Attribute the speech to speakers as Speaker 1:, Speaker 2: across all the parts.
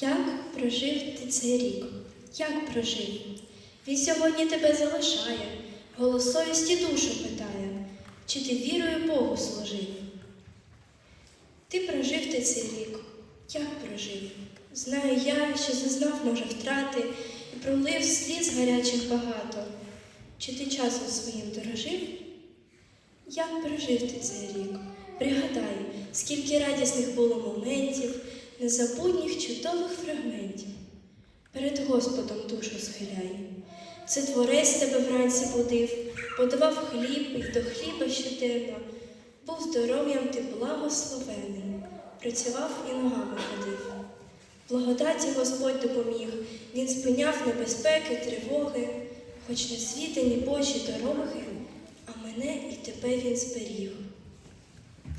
Speaker 1: Як прожив ти цей рік? Як прожив? Він сьогодні тебе залишає, голос совісті душу питає, чи ти вірою Богу служив? Ти прожив ти цей рік. Як прожив? Знаю я, що зазнав, може, втрати і пролив сліз гарячих багато. Чи ти часом своїм дорожив? Як прожив ти цей рік? Пригадай, скільки радісних було моментів, незабутніх чудових фрагментів. Перед Господом душу схиляй. Це творець тебе вранці будив, подавав хліб і до хліба щоденно. Був здоров'ям ти благословений, працював і ногами ходив. Благодаті Господь допоміг, Він спиняв небезпеки, тривоги, хоч на світі ні божі дороги, а мене і тебе він зберіг.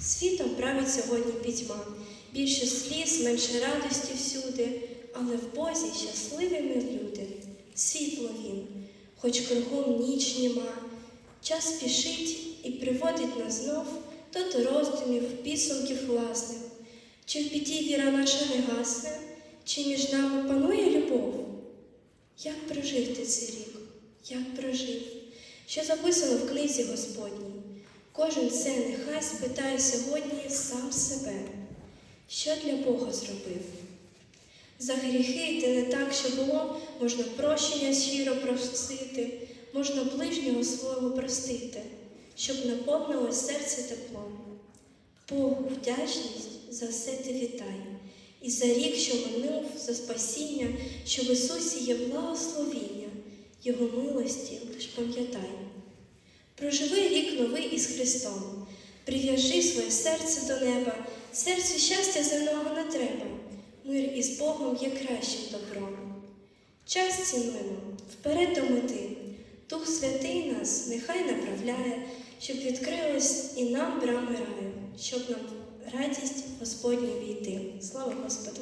Speaker 1: Світом править сьогодні пітьма, більше сліз, менше радості всюди, але в Бозі щасливі ми люди, світло він, хоч кругом ніч німа, час спішить і приводить нас знов то до роздумів, підсумків власних, чи в біді віра наша не гасне, чи між нами панує любов? Як прожив ти цей рік? Як прожив? Що записано в книзі Господній? Кожен це нехай спитає сьогодні сам себе, що для Бога зробив. За гріхи ти не так, що було, можна прощення щиро просити, можна ближнього свого простити, щоб наповнилось серце теплом. Богу вдячність за все ти вітай, і за рік, що минув, за спасіння, що в Ісусі є благословіння, Його милості лиш пам'ятай. Проживи рік новий із Христом, прив'яжи своє серце до неба, серцю щастя земного не треба, мир із Богом є кращим добром. Час цінуємо вперед до мети, Дух Святий нас нехай направляє, щоб відкрились і нам брами раю, щоб нам радість Господню війти. Слава Господу!